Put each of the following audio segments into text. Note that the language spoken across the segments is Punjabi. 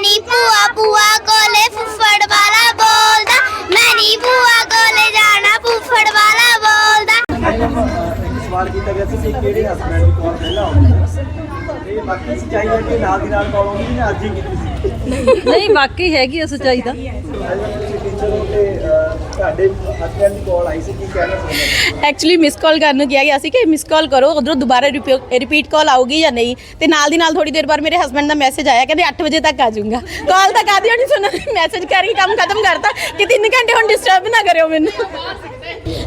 ਮੇਰੀ ਭੂਆ ਭੂਆ ਕੋਲੇ ਫੁੱਫੜ ਵਾਲਾ ਬੋਲਦਾ। ਮੈਂ ਨੀ ਭੂਆ ਕੋਲੇ ਜਾਣਾ ਫੁੱਫੜ ਵਾਲਾ ਬੋਲਦਾ। ਇੱਕ ਸਵਾਲ ਕੀਤਾ ਗਿਆ ਸੀ ਕਿ ਕਿਹੜੇ ਹਸਬੰਡ ਦੀ ਕਾਲ ਪਹਿਲਾਂ ਆਉਂਦੀ। ਇਹ ਬਾਕੀ ਸੱਚਾਈ ਹੈ ਕਿ ਨਾਲ ਦੀ ਨਾਲ ਕਾਲ ਆਉਂਦੀ ਜਾਂ ਅੱਜ ਹੀ ਕੀਤੀ ਸੀ। ਨਹੀਂ ਵਾਕਈ ਹੈਗੀ ਆ ਸੱਚਾਈ ਤਾਂ। ਤੁਸੀਂ ਟੀਚਰ ਹੋ ਤੇ ਅਹ, ਤੁਹਾਡੇ ਹਸਬੰਡ ਦੀ ਕਾਲ ਆਈ ਸੀ ਕੀ ਕਹਿਣਾ ਚਾਹੁੰਦੇ ਐਕਚੁਅਲੀ ਮਿਸ ਕਾਲ ਕਰਨ ਨੂੰ ਕਿਹਾ ਗਿਆ ਸੀ ਕਿ ਮਿਸ ਕਾਲ ਕਰੋ ਉਧਰੋਂ ਦੁਬਾਰਾ ਰਿਪੀਟ ਕਾਲ ਆਊਗੀ ਜਾਂ ਨਹੀਂ? ਤੇ ਨਾਲ ਦੀ ਨਾਲ ਥੋੜੀ ਦੇਰ ਬਾਅਦ ਮੇਰੇ ਹਸਬੰਡ ਦਾ ਮੈਸੇਜ ਆਇਆ ਕਹਿੰਦੇ 8 ਵਜੇ ਤੱਕ ਆ ਜਾਊਂਗਾ। ਕਾਲ ਤਾਂ ਕਾਦੀ ਹੋਣੀ ਸੁਣ ਮੈਸੇਜ ਕਰਕੇ ਕੰਮ ਖਤਮ ਕਰਤਾ ਕਿ 3 ਘੰਟੇ ਹੁਣ ਡਿਸਟਰਬ ਨਾ ਕਰਿਓ ਮੈਨੂੰ।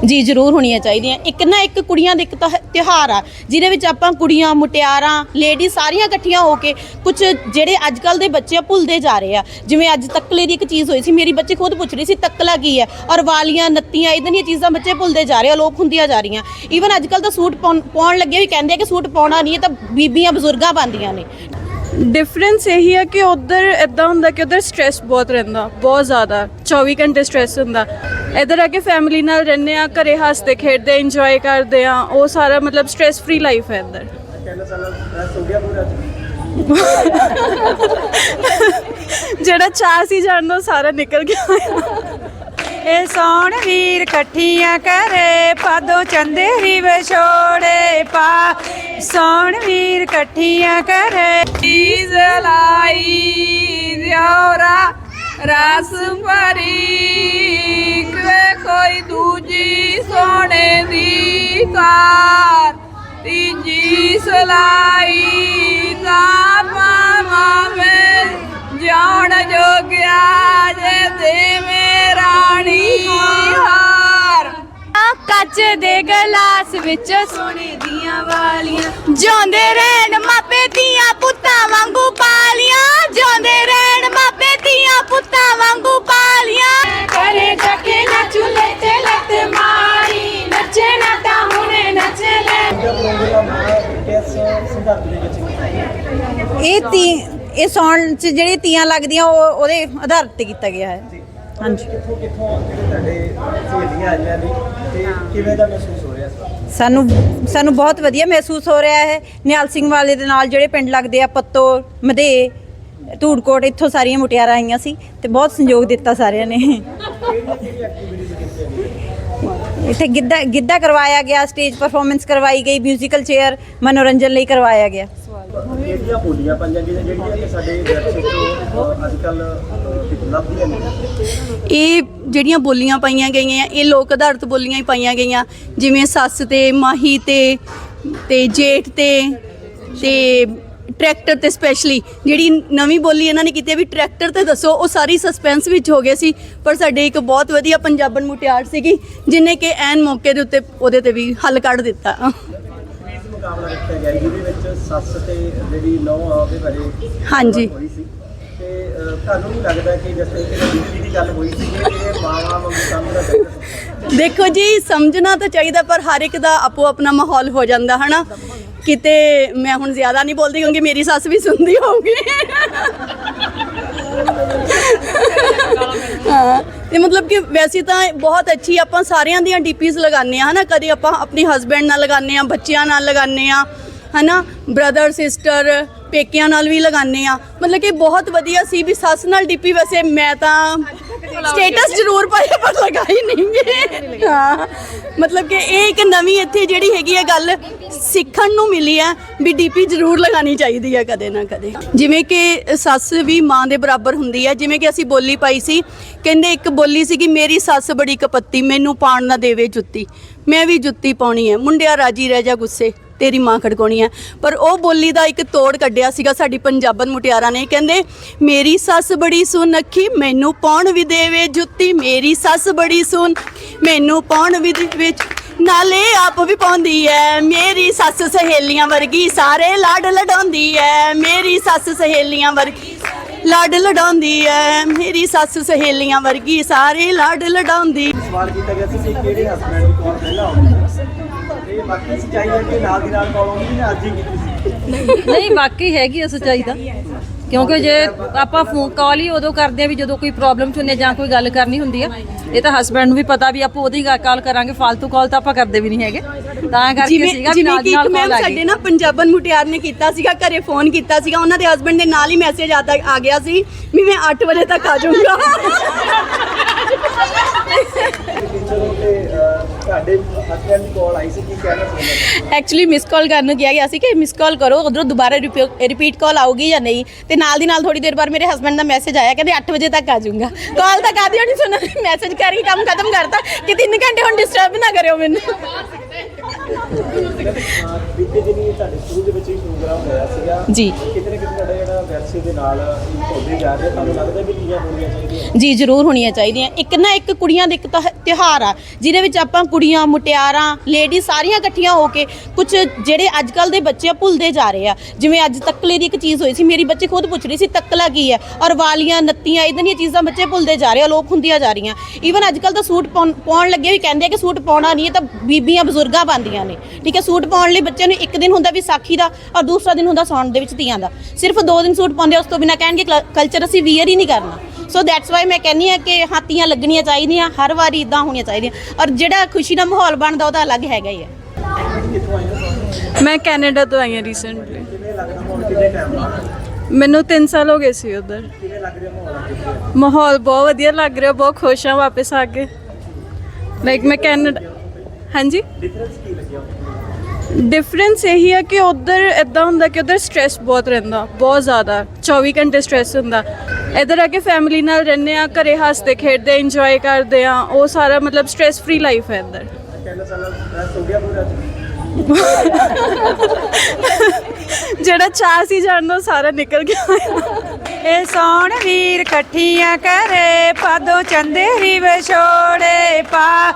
ਜੀ ਜ਼ਰੂਰ ਹੋਣੀਆਂ ਚਾਹੀਦੀਆਂ। ਇੱਕ ਨਾ ਇੱਕ ਕੁੜੀਆਂ ਦਾ ਇੱਕ ਤਿਉਹ ਤਿਉਹਾਰ ਆ, ਜਿਹਦੇ ਵਿੱਚ ਆਪਾਂ ਕੁੜੀਆਂ, ਮੁਟਿਆਰਾਂ ਲੇਡੀ ਸਾਰੀਆਂ ਇਕੱਠੀਆਂ ਹੋ ਕੇ ਕੁਝ ਜਿਹੜੇ ਅੱਜ ਕੱਲ ਦੇ ਬੱਚੇ ਆ, ਭੁੱਲਦੇ ਜਾ ਰਹੇ ਆ। ਜਿਵੇਂ ਅੱਜ ਤੱਕਲੇ ਦੀ ਇੱਕ ਚੀਜ਼ ਹੋਈ ਸੀ, ਮੇਰੀ ਬੱਚੇ ਖੁਦ ਪੁੱਛ ਰਹੀ ਸੀ, ਤੱਕਲਾ ਕੀ ਹੈ? ਔਰ ਵਾਲੀਆਂ, ਨੱਤੀਆਂ ਇਦਾਂ ਦੀਆਂ ਚੀਜ਼ਾਂ ਬੱਚੇ ਭੁੱਲਦੇ ਜਾ ਰਹੇ ਆ ਲੋਪ ਹੁੰਦੀਆਂ ਜਾ ਰਹੀਆਂ। ਈਵਨ ਅੱਜ ਕੱਲ ਤਾਂ ਸੂਟ ਪਾਉਣ ਪਾਉਣ ਲੱਗੇ ਵੀ ਕਹਿੰਦੇ ਆ ਕਿ ਸੂਟ ਪਾਉਣਾ ਨਹੀਂ ਹੈ ਤਾਂ ਬੀਬੀਆਂ, ਬਜ਼ੁਰਗਾਂ ਪਾਉਂਦੀਆਂ ਨੇ। ਡਿਫਰੈਂਸ ਇਹੀ ਹੈ ਕਿ ਉਧਰ ਇਦਾਂ ਹੁੰਦਾ ਕਿ ਉਧਰ ਸਟ੍ਰੈਸ ਬਹੁਤ ਰਹਿੰਦਾ, ਬਹੁਤ ਜ਼ਿਆਦਾ। 24 ਘੰਟੇ ਸਟ੍ਰੈਸ ਹੁੰਦਾ। ਇੱਧਰ ਆ ਕੇ ਫੈਮਿਲੀ ਨਾਲ ਰਹਿੰਦੇ ਆ, ਘਰੇ ਹੱਸਦੇ ਖੇਡਦੇ ਇੰਜੋਏ ਕਰਦੇ ਆ, ਉਹ ਸਾਰਾ ਮਤਲਬ ਸਟ੍ਰੈਸ ਫ੍ਰੀ ਲਾਈਫ ਹੈ ਇੱਧਰ। ਜਿਹੜਾ ਚਾਹ ਸੀ ਜਾਣਦਾ ਉਹ ਸਾਰਾ ਨਿਕਲ ਗਿਆ। ਇਹ ਸੋਣ ਵੀਰ ਇਕੱਠੀਆਂ ਕਰੇ, ਪਾਦੋ ਚੰਦੇਰੀ ਵਿਛੋੜੇ ਪਾ। ਸੋਣ ਵੀਰ ਇਕੱਠੀਆਂ ਕਰੇ ਚੀਜ਼ ਲਾਈ ਦਿਉਰਾ ਰਸ ਭਰੀ ਕੋਈ ਦੂਜੀ ਸੋਨੇ ਦੀ ਕਾਰ, ਤੀਜੀ ਸਲਾਈ ਦਾ ਪਾਵਾਵੇਂ ਜਾਣ ਜੋਗਿਆ ਜੇ ਦੇਵੇਂ ਰਾਣੀ ਹਾਰ। ਕੱਚ ਦੇ ਗਲਾਸ ਵਿੱਚ ਸੋਨੇ ਦੀਆਂ ਵਾਲੀਆਂ, ਜਿਉਂਦੇ ਰਹਿਣ ਮਾਪੇ ਦੀਆਂ ਪੁੱਤਾਂ ਵਾਂਗੂ ਪਾਲੀਆਂ ਇਹ ਸੌਣ ਚ ਜਿਹੜੀ ਤੀਆਂ ਲੱਗਦੀਆਂ ਉਹ ਉਹਦੇ ਆਧਾਰ ਤੇ ਕੀਤਾ ਗਿਆ ਹੈ। ਹਾਂਜੀ। ਕਿੱਥੋਂ ਕਿੱਥੋਂ ਜਿਹੜੇ ਤੁਹਾਡੇ ਸਹੇਲੀਆਂ ਆਈਆਂ ਨੇ ਤੇ ਕਿਵੇਂ ਦਾ ਮਹਿਸੂਸ ਹੋ ਰਿਹਾ ਇਸ ਵਕਤ ਸਾਨੂੰ ਸਾਨੂੰ ਬਹੁਤ ਵਧੀਆ ਮਹਿਸੂਸ ਹੋ ਰਿਹਾ ਹੈ। ਨਿਹਾਲ ਸਿੰਘ ਵਾਲੇ ਦੇ ਨਾਲ ਜਿਹੜੇ ਪਿੰਡ ਲੱਗਦੇ ਆ ਪੱਤੋ ਮਧੇ ਧੂੜਕੋਟ ਇੱਥੋਂ ਸਾਰੀਆਂ ਮੁਟਿਆਰਾਂ ਆਈਆਂ ਸੀ ਤੇ ਬਹੁਤ ਸੰਯੋਗ ਦਿੱਤਾ ਸਾਰਿਆਂ ਨੇ। ਇੱਥੇ ਗਿੱਧਾ ਗਿੱਧਾ ਕਰਵਾਇਆ ਗਿਆ ਸਟੇਜ ਪਰਫਾਰਮੈਂਸ ਕਰਵਾਈ ਗਈ ਮਿਊਜ਼ੀਕਲ ਚੇਅਰ ਮਨੋਰੰਜਨ ਲਈ ਕਰਵਾਇਆ ਗਿਆ। ਜਿਹੜੀਆਂ ਬੋਲੀਆਂ ਪਾਈਆਂ ਗਈਆਂ ਜਿਹੜੀਆਂ ਕਿ ਸਾਡੇ ਵਿਰਸੇ ਤੋਂ ਅੱਜ ਕੱਲ ਲੱਭਦੀਆਂ ਨੇ। ਇਹ ਜਿਹੜੀਆਂ ਬੋਲੀਆਂ ਪਾਈਆਂ ਗਈਆਂ ਇਹ ਲੋਕ ਆਧਾਰਿਤ ਬੋਲੀਆਂ ਹੀ ਪਾਈਆਂ ਗਈਆਂ। ਜਿਵੇਂ ਸੱਸ ਤੇ, ਮਾਹੀ ਤੇ ਤੇ ਜੇਠ ਤੇ ਤੇ ਟਰੈਕਟਰ ਤੇ ਸਪੈਸ਼ਲੀ ਜਿਹੜੀ ਨਵੀਂ ਬੋਲੀ ਇਹਨਾਂ ਨੇ ਕੀਤੀ ਵੀ ਟਰੈਕਟਰ ਤੇ ਦੱਸੋ, ਉਹ ਸਾਰੀ ਸਸਪੈਂਸ ਵਿੱਚ ਹੋ ਗਏ ਸੀ। ਪਰ ਸਾਡੇ ਇੱਕ ਬਹੁਤ ਵਧੀਆ ਪੰਜਾਬਣ ਮੁਟਿਆਰ ਸੀਗੀ, ਜਿਨੇ ਕਿ ਐਨ ਮੌਕੇ ਦੇ ਉੱਤੇ ਉਹਦੇ ਤੇ ਵੀ ਹੱਲ ਕੱਢ ਦਿੱਤਾ। ਮੁਕਾਬਲਾ ਰੱਖਿਆ ਗਿਆ ਜਿਹਦੇ ਵਿੱਚ ਸੱਸ ਤੇ ਜਿਹੜੀ ਨੌ ਆ ਉਹਦੇ ਬਾਰੇ ਹਾਂਜੀ। ਹੋਈ ਸੀ ਤੇ ਅਹ, ਤੁਹਾਨੂੰ ਨਹੀਂ ਲੱਗਦਾ ਕਿ ਜਿਸ ਤਰੀਕੇ ਨਾਲ ਬੀਬੀ ਦੀ ਗੱਲ ਹੋਈ ਸੀ ਕਿ ਇਹ ਮਾਵਾ ਵਾਂਗੂ ਸਮਝਣਾ ਚਾਹੀਦਾ ਸੀ? ਦੇਖੋ ਜੀ ਸਮਝਣਾ ਤਾਂ ਚਾਹੀਦਾ ਪਰ ਹਰ ਇੱਕ ਦਾ ਆਪੋ ਆਪਣਾ ਮਾਹੌਲ ਹੋ ਜਾਂਦਾ ਹਨਾ ਕਿਤੇ ਮੈਂ ਹੁਣ ਜ਼ਿਆਦਾ ਨਹੀਂ ਬੋਲਦੀ ਕਿਉਂਕਿ ਮੇਰੀ ਸੱਸ ਵੀ ਸੁਣਦੀ ਹੋਊਗੀ ਹਾਂ। ਤੇ ਮਤਲਬ ਕਿ ਵੈਸੇ ਤਾਂ ਬਹੁਤ ਅੱਛੀ ਆਪਾਂ ਸਾਰਿਆਂ ਦੀਆਂ ਡੀਪੀਜ਼ ਲਗਾਉਂਦੇ ਆ ਹਨਾ? ਕਦੇ ਆਪਾਂ ਆਪਣੇ ਹਸਬੰਡ ਨਾਲ ਲਗਾਉਂਦੇ ਆ ਬੱਚਿਆਂ ਨਾਲ ਲਗਾਉਂਦੇ ਆ ਹਨਾ? ਬ੍ਰਦਰ ਸਿਸਟਰ ਪੇਕਿਆਂ ਨਾਲ ਵੀ ਲਗਾਉਂਦੇ ਆ ਮਤਲਬ ਕਿ ਬਹੁਤ ਵਧੀਆ ਸੀ ਵੀ ਸੱਸ ਨਾਲ ਡੀਪੀ ਵੈਸੇ ਮੈਂ ਤਾਂ ਸਟੇਟਸ ਜ਼ਰੂਰ ਪਾਇਆ ਪਰ ਲਗਾਈ ਨਹੀਂ ਗੇ। ਹਾਂ। ਮਤਲਬ ਕਿ ਇਹ ਇੱਕ ਨਵੀਂ ਇੱਥੇ ਜਿਹੜੀ ਹੈਗੀ ਹੈ ਗੱਲ ਸਿੱਖਣ ਨੂੰ ਮਿਲੀ ਹੈ ਵੀ ਡੀਪੀ ਜ਼ਰੂਰ ਲਗਾਣੀ ਚਾਹੀਦੀ ਹੈ ਕਦੇ ਨਾ ਕਦੇ। ਜਿਵੇਂ ਕਿ ਸੱਸ ਵੀ ਮਾਂ ਦੇ ਬਰਾਬਰ ਹੁੰਦੀ ਹੈ ਜਿਵੇਂ ਕਿ ਅਸੀਂ ਬੋਲੀ ਪਾਈ ਸੀ, ਕਹਿੰਦੇ ਇੱਕ ਬੋਲੀ ਸੀ ਕਿ ਮੇਰੀ ਸੱਸ ਬੜੀ ਕਪੱਤੀ, ਮੈਨੂੰ ਪਾਣ ਨਾ ਦੇਵੇ ਜੁੱਤੀ। ਮੈਂ ਵੀ ਜੁੱਤੀ ਪਾਉਣੀ ਹੈ ਮੁੰਡਿਆ ਰਾਜੀ ਰਹਿ ਜਾ ਗੁੱਸੇ। ਤੇਰੀ ਮਾਂ ਖੜਕਾਉਣੀ ਹੈ। ਪਰ ਉਹ ਬੋਲੀ ਦਾ ਇੱਕ ਤੋੜ ਕੱਢਿਆ ਸੀਗਾ ਸਾਡੀ ਪੰਜਾਬਨ ਮੁਟਿਆਰਾਂ ਨੇ। ਕਹਿੰਦੇ, ਮੇਰੀ ਸੱਸ ਬੜੀ ਸੁਨੱਖੀ ਮੈਨੂੰ ਪਾਉਣ ਵੀ ਦੇਵੇ ਜੁੱਤੀ। ਮੇਰੀ ਸੱਸ ਬੜੀ ਸੁਨ ਮੈਨੂੰ ਪਾਉਣ ਵੀ ਦੇ ਨਾਲੇ ਆਪ ਵੀ ਪਾਉਂਦੀ ਐ। ਮੇਰੀ ਸੱਸ ਸਹੇਲੀਆਂ ਵਰਗੀ ਸਾਰੇ ਲਾਡ ਲਡਾਉਂਦੀ ਐ। ਮੇਰੀ ਸੱਸ ਸਹੇਲੀਆਂ ਵਰਗੀ ਲਾਡ ਲਡਾਉਂਦੀ ਐ। ਮੇਰੀ ਸੱਸ ਸਹੇਲੀਆਂ ਵਰਗੀ ਸਾਰੇ ਲਾਡ ਲਡਾਉਂਦੀ ਸਵਾਲ ਕੀਤਾ ਗਿਆ ਸੀ ਕਿ ਕਿਹੜੇ ਹਸਬੰਡ ਦੀ ਪਹਿਲਾਂ ਆਉਂਦੀ। ਇਹ ਬਾਕੀ ਸੱਚਾਈ ਹੈ ਕਿ ਨਾਲ ਦੀ ਨਾਲ ਕਾਲ ਆਉਂਦੀ ਜਾਂ ਅੱਜ ਹੀ ਕੀਤੀ ਸੀ। ਨਹੀਂ ਵਾਕਈ ਹੈਗੀ ਆ ਸੱਚਾਈ ਤਾਂ। ਕਿਉਂਕਿ ਜੇ ਆਪਾਂ ਫੋਨ ਕਾਲ ਹੀ ਉਦੋਂ ਕਰਦੇ ਆ ਵੀ ਜਦੋਂ ਕੋਈ ਪ੍ਰੋਬਲਮ ਚ ਹੁੰਦੇ ਜਾਂ ਕੋਈ ਗੱਲ ਕਰਨੀ ਹੁੰਦੀ ਆ ਇਹ ਤਾਂ ਹਸਬੰਡ ਨੂੰ ਵੀ ਪਤਾ ਵੀ ਆਪਾਂ ਉਹਦੀ ਕਾਲ ਕਰਾਂਗੇ ਫਾਲਤੂ ਕਾਲ ਤਾਂ ਆਪਾਂ ਕਰਦੇ ਵੀ ਨਹੀਂ ਹੈਗੇ। ਤਾਂ ਕਰਕੇ ਸੀਗਾ ਵੀ ਨਾਲ ਦੀ ਨਾਲ ਕਾਲ ਆ ਸਾਡੇ ਗਈ ਨਾ ਪੰਜਾਬਨ ਮੁਟਿਆਰ ਨੇ ਕੀਤਾ ਸੀਗਾ ਘਰੇ ਫੋਨ ਕੀਤਾ ਸੀਗਾ ਉਹਨਾਂ ਦੇ ਹਸਬੰਡ ਦੇ ਨਾਲ ਹੀ ਮੈਸੇਜ ਆਦਾ ਆ ਗਿਆ ਸੀ ਵੀ ਮੈਂ 8 ਵਜੇ ਤੱਕ ਆ ਜਾਊਂਗਾ। ਤੇ ਤੁਹਾਡੇ ਹਸਬੈਂਡ ਦੀ ਕਾਲ ਆਈ ਸੀ ਕੀ ਕਹਿਣਾ ਚਾਹੁੰਦੇ ਐਕਚੁਅਲੀ ਮਿਸ ਕਾਲ ਕਰਨ ਨੂੰ ਕਿਹਾ ਗਿਆ ਸੀ ਕਿ ਮਿਸ ਕਾਲ ਕਰੋ ਉਧਰੋਂ ਦੁਬਾਰਾ ਰਿਪੀਟ ਕਾਲ ਆਊਗੀ ਜਾਂ ਨਹੀਂ। ਤੇ ਨਾਲ ਦੀ ਨਾਲ ਥੋੜੀ ਦੇਰ ਬਾਅਦ ਮੇਰੇ ਹਸਬੰਡ ਦਾ ਮੈਸੇਜ ਆਇਆ ਕਹਿੰਦੇ 8 ਵਜੇ ਤੱਕ ਆ ਜਾਊਂਗਾ। ਕਾਲ ਤਾਂ ਕਾਦੀ ਹੋਣੀ ਸੁਣਾ ਮੈਸੇਜ ਕਰ ਕੇ ਕੰਮ ਖਤਮ ਕਰਤਾ। ਕਿ 3 ਘੰਟੇ ਹੁਣ ਡਿਸਟਰਬ ਨਾ ਕਰਿਓ ਮੈਨੂੰ। ਬੀਤੇ ਦਿਨੀ ਤੁਹਾਡੇ ਸਕੂਲ ਦੇ ਵਿੱਚ ਹੀ ਪ੍ਰੋਗਰਾਮ ਹੋਇਆ ਸੀਗਾ। ਜੀ। ਕਿਤੇ ਨਾ ਕਿਤੇ ਤੁਹਾਡਾ ਜਿਹੜਾ ਵਿਰਸੇ ਦੇ ਨਾਲ ਪੌਦੇ ਜਾ ਰਹੇ ਤੁਹਾਨੂੰ ਲੱਗਦਾ ਵੀ ਚੀਜ਼ਾਂ ਹੋਣੀਆਂ ਚਾਹੀਦੀਆਂ? ਜੀ, ਜ਼ਰੂਰ ਹੋਣੀਆਂ ਚਾਹੀਦੀਆਂ। ਇੱਕ ਨਾ ਇੱਕ ਕੁੜੀਆਂ ਦਾ ਇੱਕ ਤਾਂ ਤਿਉਹਾਰ ਆ, ਜਿਹਦੇ ਵਿੱਚ ਆਪਾਂ ਕੁੜੀਆਂ, ਮੁਟਿਆਰਾਂ ਲੇਡੀ ਸਾਰੀਆਂ ਇਕੱਠੀਆਂ ਹੋ ਕੇ ਕੁਝ ਜਿਹੜੇ ਅੱਜ ਕੱਲ ਦੇ ਬੱਚੇ ਆ, ਭੁੱਲਦੇ ਜਾ ਰਹੇ ਆ। ਜਿਵੇਂ ਅੱਜ ਤੱਕਲੇ ਦੀ ਇੱਕ ਚੀਜ਼ ਹੋਈ ਸੀ, ਮੇਰੀ ਬੱਚੇ ਖੁਦ ਪੁੱਛ ਰਹੀ ਸੀ, ਤੱਕਲਾ ਕੀ ਹੈ? ਔਰ ਵਾਲੀਆਂ, ਨੱਤੀਆਂ ਇਦਾਂ ਦੀਆਂ ਚੀਜ਼ਾਂ ਬੱਚੇ ਭੁੱਲਦੇ ਜਾ ਰਹੇ ਆ ਲੋਪ ਹੁੰਦੀਆਂ ਜਾ ਰਹੀਆਂ। ਈਵਨ ਅੱਜ ਕੱਲ ਤਾਂ ਸੂਟ ਪਾਉਣ ਪਾਉਣ ਲੱਗੇ ਵੀ ਕਹਿੰਦੇ ਆ ਕਿ ਸੂਟ ਪਾਉਣਾ ਨਹੀਂ, ਇਹ ਤਾਂ ਬੀਬੀਆਂ, ਬਜ਼ੁਰਗਾਂ ਪਾਉਂਦੀਆਂ ਨੇ। ਠੀਕ ਹੈ, ਸੂਟ ਪਾਉਣ ਲਈ ਬੱਚਿਆਂ ਨੂੰ ਇੱਕ ਦਿਨ ਹੁੰਦਾ ਵਿਸਾਖੀ ਦਾ, ਔਰ ਦੂਸਰਾ ਦਿਨ ਹੁੰਦਾ ਸਾਉਣ ਦੇ ਵਿੱਚ ਤੀਆਂ ਦਾ। ਸਿਰਫ ਦੋ ਦਿਨ ਸੂਟ ਪਾਉਂਦੇ ਉਸ ਤੋਂ ਬਿਨਾ ਕਹਿਣਗੇ ਕਲਚਰ ਅਸੀਂ ਵੀਅਰ ਹੀ ਨਹੀਂ ਕਰਨਾ। ਸੋ ਦੈਟਸ ਵਾਈ ਮੈਂ ਕਹਿੰਨੀ ਆ ਕਿ ਹਾਤੀਆਂ ਲੱਗਣੀਆਂ ਚਾਹੀਦੀਆਂ, ਹਰ ਵਾਰੀ ਇਦਾਂ ਹੋਣੀਆਂ ਚਾਹੀਦੀਆਂ। ਔਰ ਜਿਹੜਾ ਖੁਸ਼ੀ ਦਾ ਮਾਹੌਲ ਬਣਦਾ, ਉਹਦਾ ਅਲੱਗ ਹੈਗਾ ਹੀ ਹੈ। ਮੈਂ ਕੈਨੇਡਾ ਤੋਂ ਆਈ ਹਾਂ ਰੀਸੈਂਟਲੀ ਮੈਨੂੰ 3 ਸਾਲ ਹੋ ਗਏ ਸੀ ਉਧਰ। ਮਾਹੌਲ ਮਾਹੌਲ ਬਹੁਤ ਵਧੀਆ ਲੱਗ ਰਿਹਾ, ਬਹੁਤ ਖੁਸ਼ ਹਾਂ ਵਾਪਸ ਆ ਕੇ। ਲਾਈਕ ਮੈਂ ਕੈਨੇਡਾ ਹਾਂਜੀ? ਡਿਫਰੈਂਸ ਇਹੀ ਹੈ ਕਿ ਉਧਰ ਇਦਾਂ ਹੁੰਦਾ ਕਿ ਉਧਰ ਸਟ੍ਰੈਸ ਬਹੁਤ ਰਹਿੰਦਾ, ਬਹੁਤ ਜ਼ਿਆਦਾ 24 ਘੰਟੇ ਸਟ੍ਰੈਸ ਹੁੰਦਾ। ਇੱਧਰ ਆ ਕੇ ਫੈਮਿਲੀ ਨਾਲ ਰਹਿੰਦੇ ਆ, ਘਰੇ ਹੱਸਦੇ, ਖੇਡਦੇ ਇੰਜੋਏ ਕਰਦੇ ਆ, ਉਹ ਸਾਰਾ ਮਤਲਬ ਸਟ੍ਰੈਸ ਫ੍ਰੀ ਲਾਈਫ ਹੈ ਇੱਧਰ। ਜਿਹੜਾ ਚਾਹ ਸੀ ਜਾਣਦਾ ਉਹ ਸਾਰਾ ਨਿਕਲ ਗਿਆ। ਇਹ ਸੋਣ ਵੀਰ ਇਕੱਠੀਆਂ ਕਰੇ, ਪਾਦੋ ਚੰਦੇਰੀ ਵਿਛੋੜੇ ਪਾ।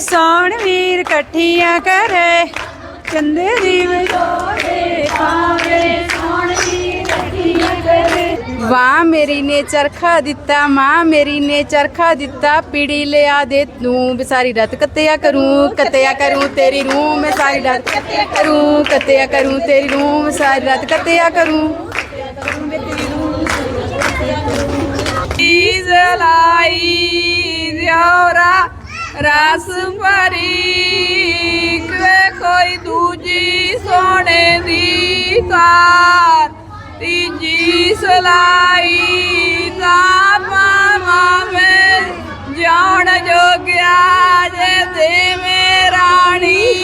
ਸੋਣ ਵੀਰ ਇਕੱਠੀਆਂ ਕਰੇ ਚੰਦੇਰੀ ਵਿਛੋੜੇ ਪਾਵੇ ਸੋਣ ਵੀਰ ਕਰੇ ਵਾਹ, ਮੇਰੀ ਨੇ ਚਰਖਾ ਦਿੱਤਾ ਮਾਂ, ਮੇਰੀ ਨੇ ਚਰਖਾ ਦਿੱਤਾ ਪੀੜੀ ਲਿਆ ਦੇ ਤੂੰ। ਵਿਸਾਰੀ ਰਤ ਕੱਤਿਆ ਕਰੂੰ, ਕਤਿਆ ਕਰੂੰ ਤੇਰੀ ਰੂਹ, ਮੈਂ ਸਾਰੀ ਰਾਤ ਕੱਤਿਆ ਕਰੂੰ, ਕਤਿਆ ਕਰੂੰ ਤੇਰੀ ਰੂਹ, ਮੈਂ ਸਾਰੀ ਰਾਤ ਕੱਤਿਆ ਕਰੂੰ। ਚੀਜ਼ ਲਾਈ ਦਿਉਰਾ ਰਸ ਭਰੀ ਕਿ ਕੋਈ ਦੂਜੀ ਸੋਨੇ ਦੀ ਕਾਰ ਤੀਜੀ ਸਲਾਈ ਦਾ ਪਾਵਾਂ ਜਾਣ ਜੋਗਿਆ ਜੇ ਦੇ ਰਾਣੀ।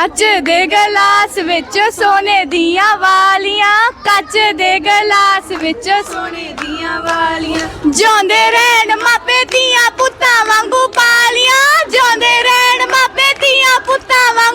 ਕੱਚ ਦੇ ਗਲਾਸ ਵਿੱਚ ਸੋਨੇ ਦੀਆਂ ਵਾਲੀਆਂ, ਕੱਚ ਦੇ ਗਲਾਸ ਵਿੱਚ ਸੋਨੇ ਦੀਆਂ ਵਾਲੀਆਂ। ਜਿਉਂਦੇ ਰਹਿਣ ਮਾਪੇ ਦੀਆਂ ਪੁੱਤਾਂ ਵਾਂਗੂ ਪਾਲੀਆਂ, ਜਿਉਂਦੇ ਰਹਿਣ ਮਾਪੇ ਦੀਆਂ ਪੁੱਤਾਂ ਵਾਂਗੂ